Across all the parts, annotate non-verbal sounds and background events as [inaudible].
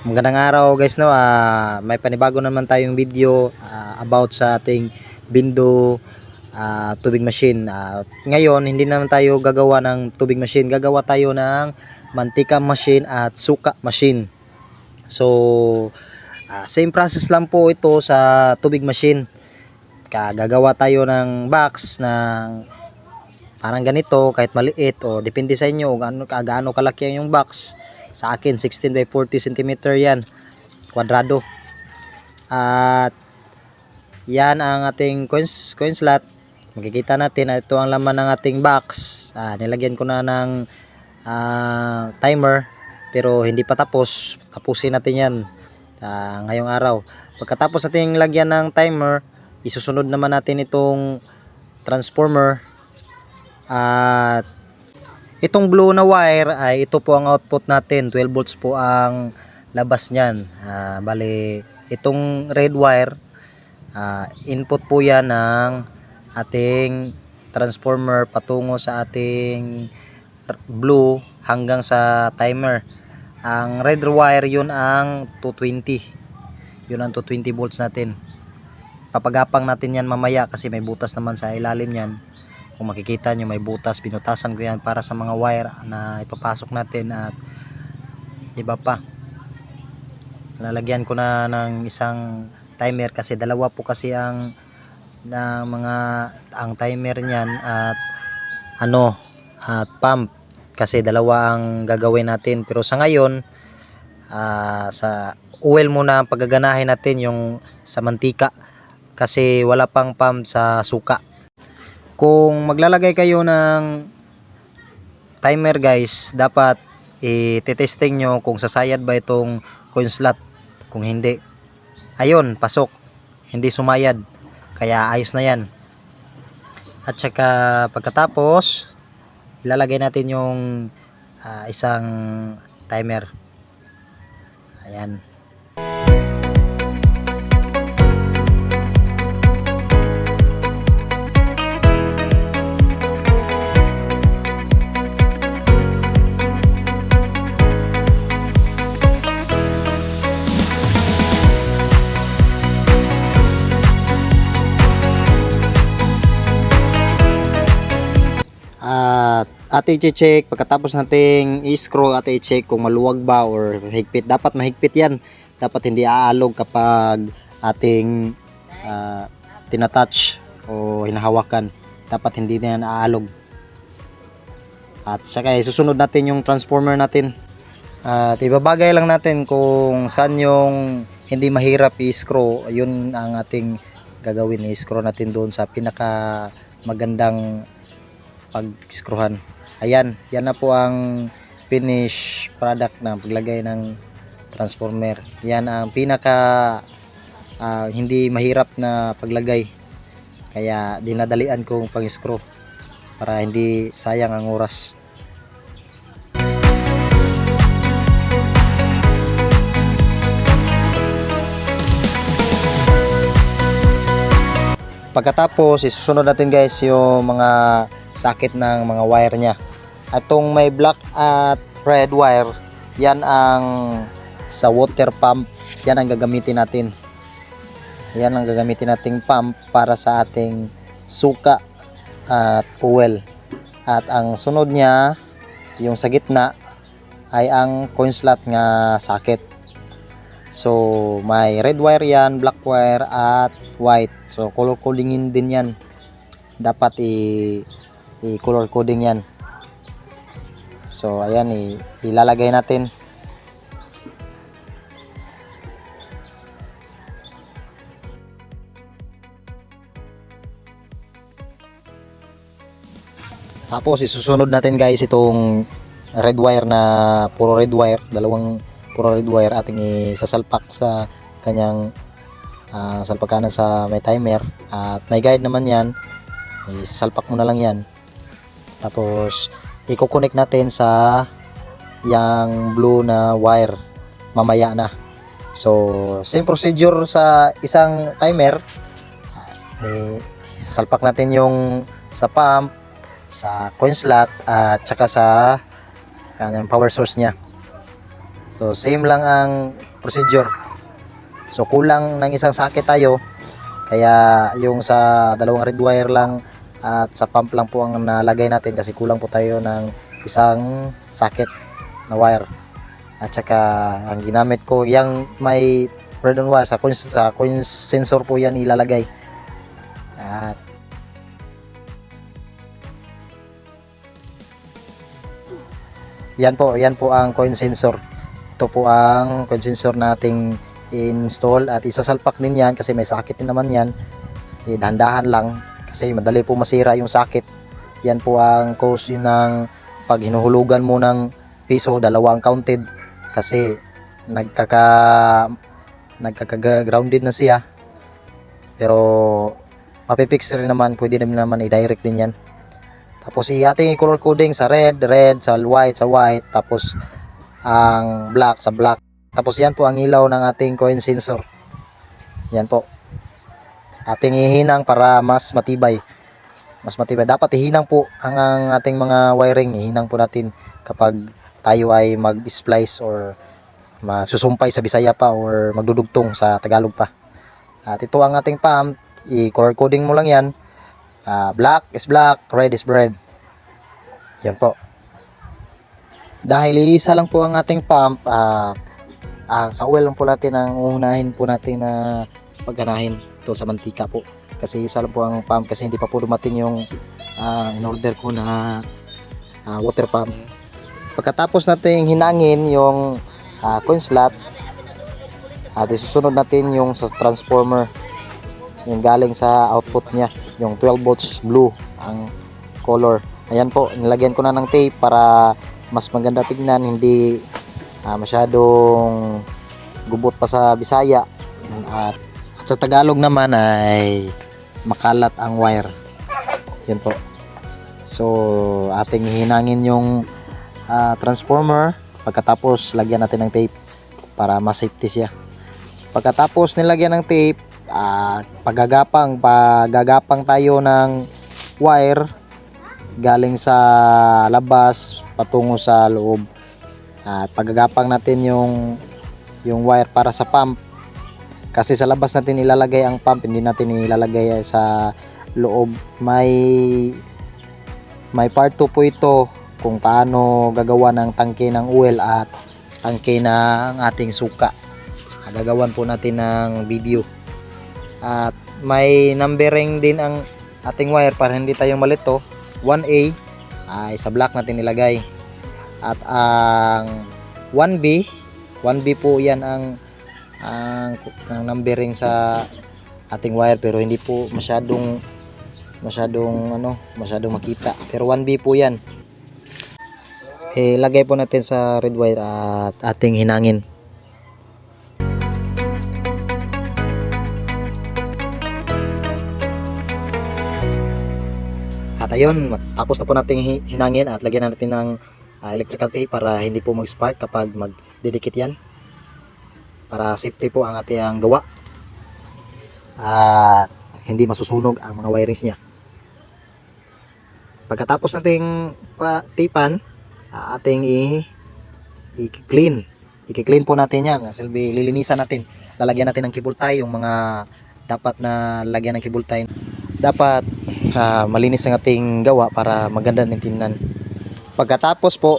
Magandang araw guys no. Ah, may panibago naman tayong video ah, about sa ating Bindo ah, tubig machine. Ah, ngayon hindi naman tayo gagawa ng tubig machine. Gagawa tayo ng mantika machine at suka machine. So ah, same process lang po ito sa tubig machine. Gagawa tayo ng box ng parang ganito kahit maliit o depende sa inyo gaano, gaano kalaki yung box. Sa akin 16 by 40 cm yan kwadrado. At yan ang ating coins, coin slot. Makikita natin na ito ang laman ng ating box. Ah, nilagyan ko na ng ah, timer pero hindi pa tapos. Tapusin natin yan ah, ngayong araw. Pagkatapos natin lagyan ng timer isusunod naman natin itong transformer at itong blue na wire ay ito po ang output natin. 12 volts po ang labas niyan. Ah, bali itong red wire ah, input po yan ng ating transformer patungo sa ating blue hanggang sa timer. Ang red wire yun ang 220. Yun ang 220 volts natin. Papagapang natin yan mamaya kasi may butas naman sa ilalim yan kung makikita nyo may butas binutasan ko yan para sa mga wire na ipapasok natin at iba pa. Lalagyan ko na ng isang timer kasi dalawa po kasi ang na mga ang timer niyan at ano at pump. Kasi dalawa ang gagawin natin. Pero sa ngayon ah, sa oil muna ang paggaganahin natin yung sa mantika. Kasi wala pang pump sa suka kung maglalagay kayo ng timer guys, dapat i-testing nyo kung sasayad ba itong coin slot. Kung hindi, ayun, pasok. Hindi sumayad. Kaya ayos na yan. At saka pagkatapos, ilalagay natin yung ah, isang timer. Ayan. At ate i-check pagkatapos nating i-screw ate i-check kung maluwag ba or higpit. Dapat mahigpit 'yan. Dapat hindi aalog kapag ating ah, tinatouch o hinahawakan. Dapat hindi na yan aalog. At saka eh, susunod natin yung transformer natin. At ibabagay lang natin kung saan yung hindi mahirap i-screw. Yun ang ating gagawin. I-screw natin doon sa pinaka magandang pag-screwhan. Ayan, yan na po ang finish product na paglagay ng transformer. Yan ang pinaka ah, hindi mahirap na paglagay. Kaya dinadalian kong pang-screw para hindi sayang ang oras. Pagkatapos, isusunod natin guys yung mga sakit ng mga wire niya. Atong may black at red wire, yan ang sa water pump, yan ang gagamitin natin. Yan ang gagamitin nating pump para sa ating suka at oil. At ang sunod niya, yung sa gitna, ay ang coin slot nga socket. So, may red wire yan, black wire, at white. So, color codingin din yan. Dapat i- i-color coding yan. So, ayan, ilalagay natin. Tapos, isusunod natin guys itong red wire na puro red wire. Dalawang puro red wire ating isasalpak sa kanyang ah, salpakanan sa may timer. At may guide naman yan. Isasalpak mo na lang yan. Tapos, i-connect natin sa yung blue na wire mamaya na. So, same procedure sa isang timer. Eh, sasalpak natin yung sa pump, sa coin slot, at saka sa kanyang power source niya. So same lang ang procedure. So kulang ng isang socket tayo. Kaya yung sa dalawang red wire lang at sa pump lang po ang nalagay natin kasi kulang po tayo ng isang socket na wire. At saka ang ginamit ko, yung may red on wire sa coin, sa coin sensor po yan ilalagay. At yan po, yan po ang coin sensor. Ito po ang coin sensor nating install at isasalpak din yan kasi may sakit din naman yan. Eh, dahan-dahan lang kasi madali po masira yung sakit. Yan po ang cause yun ng pag hinuhulugan mo ng piso, dalawang counted kasi nagkaka nagkaka-grounded na siya. Pero mapipix rin naman, pwede naman i-direct din yan. Tapos i-ating i-color coding sa red, red, sa white, sa white, tapos ang black sa black. Tapos yan po ang ilaw ng ating coin sensor. Yan po. Ating ihinang para mas matibay. Mas matibay. Dapat ihinang po ang, ang ating mga wiring. Ihinang po natin kapag tayo ay mag-splice or magsusumpay sa Bisaya pa or magdudugtong sa Tagalog pa. At ito ang ating pump. I-color coding mo lang yan. Ah, black is black, red is red. Yan po. Dahil iisa lang po ang ating pump, ah, ah, sa oil lang po natin ang unahin po natin na pagganahin ito sa mantika po. Kasi isa po ang pump kasi hindi pa po dumating yung ah, in-order ko na ah, water pump. Pagkatapos natin hinangin yung ah, coin slot, at isusunod natin yung sa transformer yung galing sa output niya yung 12 volts blue ang color ayan po nilagyan ko na ng tape para mas maganda tignan hindi ah, masyadong gubot pa sa Bisaya at sa Tagalog naman ay makalat ang wire. Yun po. So ating hinangin yung ah, transformer. Pagkatapos lagyan natin ng tape para mas safety siya. Pagkatapos nilagyan ng tape ah, paggagapang paggagapang tayo ng wire galing sa labas patungo sa loob. At paggagapang natin yung yung wire para sa pump kasi sa labas natin ilalagay ang pump hindi natin ilalagay sa loob. May may part 2 po ito kung paano gagawa ng tangke ng oil at tangke ng ating suka. Gagawan po natin ng video. At may numbering din ang ating wire para hindi tayo malito. 1A ay sa black natin nilagay. At ang 1B 1B po yan ang ang, ang numbering sa ating wire pero hindi po masyadong masyadong ano masyadong makita. Pero 1B po yan. Eh lagay po natin sa red wire at ating hinangin. At ayun, tapos na po natin hi- hinangin at lagyan na natin ng ah, electrical tape para hindi po mag-spark kapag magdidikit yan. Para safety po ang ating gawa. At hindi masusunog ang mga wirings niya. Pagkatapos nating pa tipan, ah, ating i-clean. I-clean po natin yan. Silbi, lilinisan natin. Lalagyan natin ng cable yung mga dapat na lagyan ng cable. Dapat ah, malinis ang ating gawa para maganda ng tingnan. Pagkatapos po,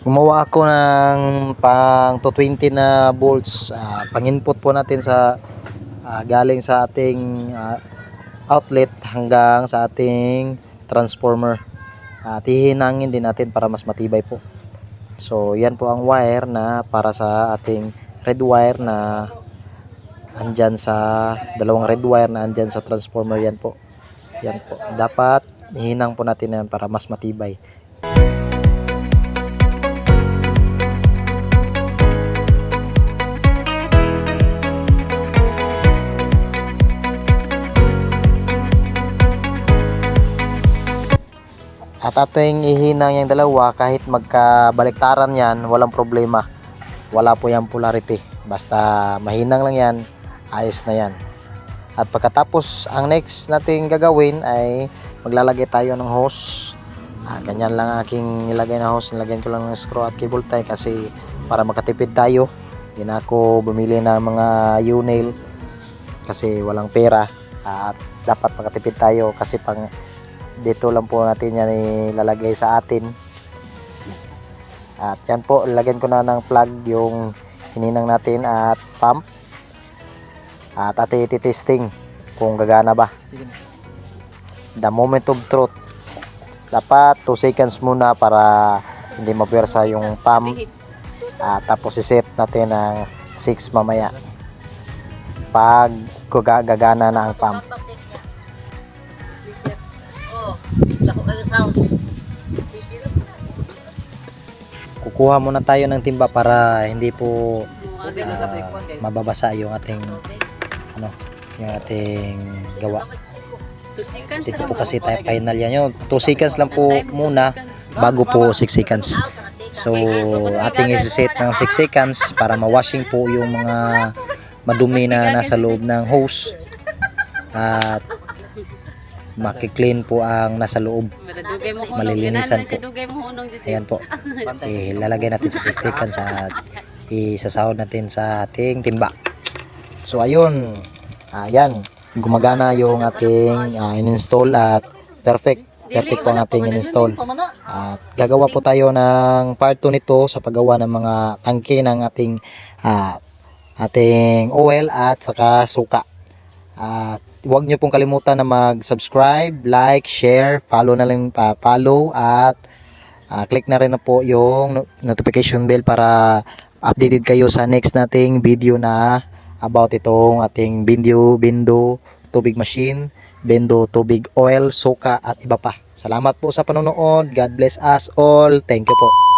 gumawa ako ng pang 220 na volts. ah, pang-input po natin sa ah, galing sa ating ah, outlet hanggang sa ating transformer. At hihinangin din natin para mas matibay po. So, yan po ang wire na para sa ating red wire na andyan sa dalawang red wire na andyan sa transformer yan po. Yan po. Dapat hihinang po natin yan para mas matibay. At ating ihinang yung dalawa kahit magkabaliktaran yan, walang problema. Wala po yung polarity. Basta mahinang lang yan, ayos na yan. At pagkatapos, ang next nating gagawin ay maglalagay tayo ng hose. Ah, ganyan lang aking nilagay na hose. Nilagyan ko lang ng screw at cable tie kasi para makatipid tayo. Hindi na ako bumili ng mga U-nail kasi walang pera at dapat makatipid tayo kasi pang dito lang po natin yan ilalagay sa atin. At yan po, lagyan ko na ng plug yung hininang natin at pump. At ate testing kung gagana ba. The moment of truth. Dapat 2 seconds muna para hindi mapwersa yung pump. At tapos iset natin ng 6 mamaya. Pag gaga- gagana na ang pump. Kukuha muna tayo ng timba para hindi po ah, mababasa yung ating ano, yung ating gawa. Lang. po kasi tayo final yan yun. 2 seconds lang po muna bago po 6 seconds. So, ating isi-set ng 6 seconds para ma-washing po yung mga madumi na nasa loob ng hose at makiklean po ang nasa loob. Malilinisan po. Ayan po. [laughs] Ilalagay natin sa 6 seconds at isasahod natin sa ating timba. So, ayun. Ayan. Gumagana yung ating ah, in-install at perfect. Perfect po ang ating in-install. At gagawa po tayo ng part 2 nito sa paggawa ng mga tangke ng ating ah, ating oil at saka suka. At huwag niyo pong kalimutan na mag-subscribe, like, share, follow na lang pa follow at ah, click na rin na po yung no- notification bell para updated kayo sa next nating video na about itong ating bindu, bindo, tubig machine, bendo, tubig oil, suka at iba pa. Salamat po sa panonood. God bless us all. Thank you po.